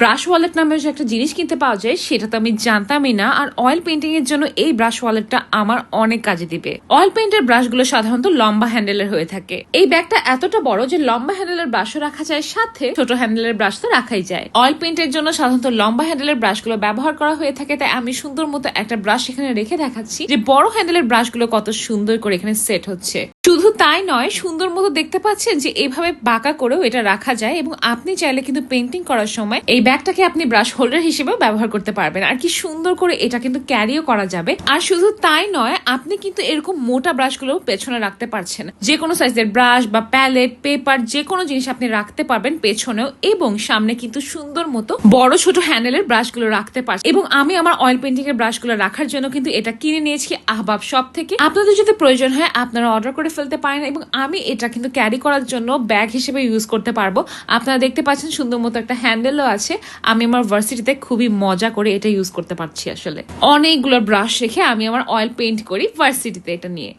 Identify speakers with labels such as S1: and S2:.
S1: Brush wallet নামের যে একটা জিনিস কিনতে পাওয়া যায়, সেটা তো আমি জানতামই না। আর অয়েল পেন্টিং এর জন্য এই ব্রাশ ওয়ালেটটা আমার অনেক কাজে দিবে। অয়েল পেন্টের ব্রাশগুলো সাধারণত লম্বা হ্যান্ডেলের হয়ে থাকে। এই ব্যাগটা এতটা বড় যে লম্বা হ্যান্ডেলের ব্রাশও রাখা যায়, সাথে ছোট হ্যান্ডেলের ব্রাশ তো রাখাই যায়। অয়েল পেন্টের জন্য সাধারণত লম্বা হ্যান্ডেলের ব্রাশগুলো ব্যবহার করা হয়ে থাকে, তাই আমি সুন্দর মতো একটা ব্রাশ এখানে রেখে দেখাচ্ছি যে বড় হ্যান্ডেলের ব্রাশগুলো কত সুন্দর করে এখানে সেট হচ্ছে। শুধু তাই নয়, সুন্দর মতো দেখতে পাচ্ছেন যে এইভাবে বাঁকা করেও এটা রাখা যায় এবং আপনি চাইলে কিন্তু পেন্টিং করার সময় এই ব্যাগটাকে আপনি ব্রাশ হোল্ডার হিসেবেও ব্যবহার করতে পারবেন। আর কি সুন্দর করে এটা কিন্তু ক্যারিও করা যাবে। আর শুধু তাই নয়, আপনি কিন্তু এরকম মোটা ব্রাশগুলো পেছনে রাখতে পারছেন। যে কোনো সাইজের ব্রাশ বা প্যালেট পেপার যে কোনো জিনিস আপনি রাখতে পারবেন পেছনেও এবং সামনে কিন্তু সুন্দর মতো বড় ছোট হ্যান্ডেলের ব্রাশগুলো রাখতে পারছেন। এবং আমি আমার অয়েল পেন্টিং এর ব্রাশগুলো রাখার জন্য কিন্তু এটা কিনে নিয়েছি আহবাব শপ থেকে। আপনাদের যদি প্রয়োজন হয়, আপনারা অর্ডার করে ফেলতে পারেন এবং আমি এটা কিন্তু ক্যারি করার জন্য ব্যাগ হিসেবে ইউজ করতে পারব। আপনারা দেখতে পাচ্ছেন সুন্দর মতো একটা হ্যান্ডেলও আছে। আমি আমার ভার্সিটিতে খুবই মজা করে এটা ইউজ করতে পারছি আসলে। অনেকগুলো ব্রাশ রেখে আমি আমার অয়েল পেন্ট করি ভার্সিটিতে এটা নিয়ে।